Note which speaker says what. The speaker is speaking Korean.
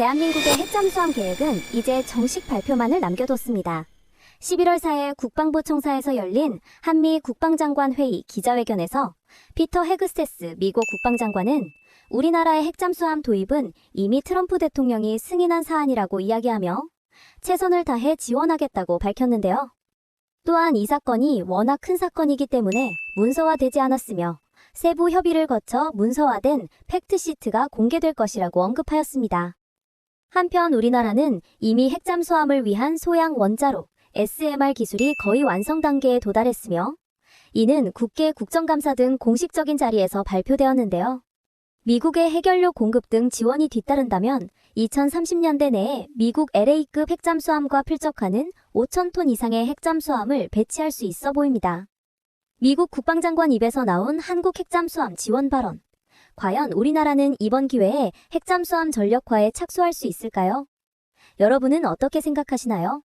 Speaker 1: 대한민국의 핵잠수함 계획은 이제 정식 발표만을 남겨뒀습니다. 11월 4일 국방부 청사에서 열린 한미 국방장관 회의 기자회견에서 피터 헤그스테스 미국 국방장관은 우리나라의 핵잠수함 도입은 이미 트럼프 대통령이 승인한 사안이라고 이야기하며 최선을 다해 지원하겠다고 밝혔는데요. 또한 이 사건이 워낙 큰 사건이기 때문에 문서화되지 않았으며 세부 협의를 거쳐 문서화된 팩트시트가 공개될 것이라고 언급하였습니다. 한편 우리나라는 이미 핵잠수함을 위한 소양 원자로 SMR 기술이 거의 완성 단계에 도달했으며 이는 국회 국정감사 등 공식적인 자리에서 발표되었는데요. 미국의 해결료 공급 등 지원이 뒤따른다면 2030년대 내에 미국 LA급 핵잠수함과 필적하는 5,000톤 이상의 핵잠수함을 배치할 수 있어 보입니다. 미국 국방장관 입에서 나온 한국 핵잠수함 지원 발언. 과연 우리나라는 이번 기회에 핵잠수함 전력화에 착수할 수 있을까요? 여러분은 어떻게 생각하시나요?